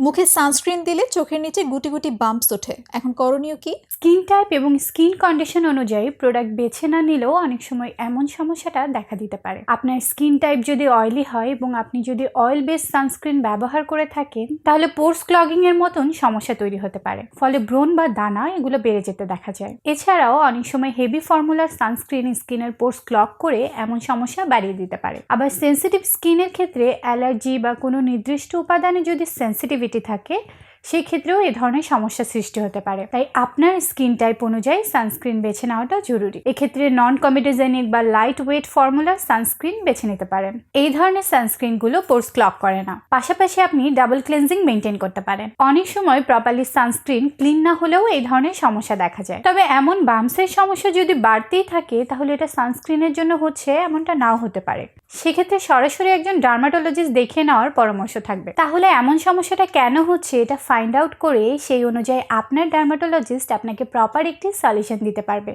মুখে সানস্ক্রিন দিলে চোখের নিচে গুটি গুটি বাম্পস ওঠে। এখন করণীয় কি? স্কিন টাইপ এবং স্কিন কন্ডিশন অনুযায়ী প্রোডাক্ট বেছে না নিলেও অনেক সময় এমন সমস্যাটা দেখা দিতে পারে। আপনার স্কিন টাইপ যদি অয়েলি হয় এবং আপনি যদি অয়েল বেস সানস্ক্রিন ব্যবহার করে থাকেন, তাহলে পোর্স ক্লগিং এর মতন সমস্যা তৈরি হতে পারে। ফলে ব্রণ বা দানা এগুলো বেড়ে যেতে দেখা যায়। এছাড়াও অনেক সময় হেভি ফর্মুলার সানস্ক্রিন স্কিনের পোর্স ক্লগ করে এমন সমস্যা বাড়িয়ে দিতে পারে। আবার সেন্সিটিভ স্কিনের ক্ষেত্রে অ্যালার্জি বা কোনো নির্দিষ্ট উপাদানে যদি সেন্সিটিভিটি থাকে সেই ক্ষেত্রেও এ ধরনের সমস্যা সৃষ্টি হতে পারে। তাই আপনার স্কিন টাইপ অনুযায়ী সানস্ক্রিন বেছে নেওয়াটা জরুরি। এক্ষেত্রে নন কমিটোজেনিক বা লাইট ওয়েট ফর্মুলার সানস্ক্রিন বেছে নিতে পারেন। এই ধরনের সানস্ক্রিনগুলো পোর্স ক্লক করে না। পাশাপাশি আপনি ডাবল ক্লিনজিং মেনটেন করতে পারেন। অনেক সময় প্রপারলি সানস্ক্রিন ক্লিন না হলেও এই ধরনের সমস্যা দেখা যায়। তবে এমন বামসের সমস্যা যদি বাড়তেই থাকে, তাহলে এটা সানস্ক্রিনের জন্য হচ্ছে এমনটা নাও হতে পারে। সেক্ষেত্রে সরাসরি একজন ডার্মাটোলজিস্ট দেখে নেওয়ার পরামর্শ থাকবে। তাহলে এমন সমস্যাটা কেন হচ্ছে, এটা ফাইন্ড আউট করে সেই অনুযায়ী আপনার ডার্মাটোলজিস্ট আপনাকে প্রপার একটি সলিউশন দিতে পারবে।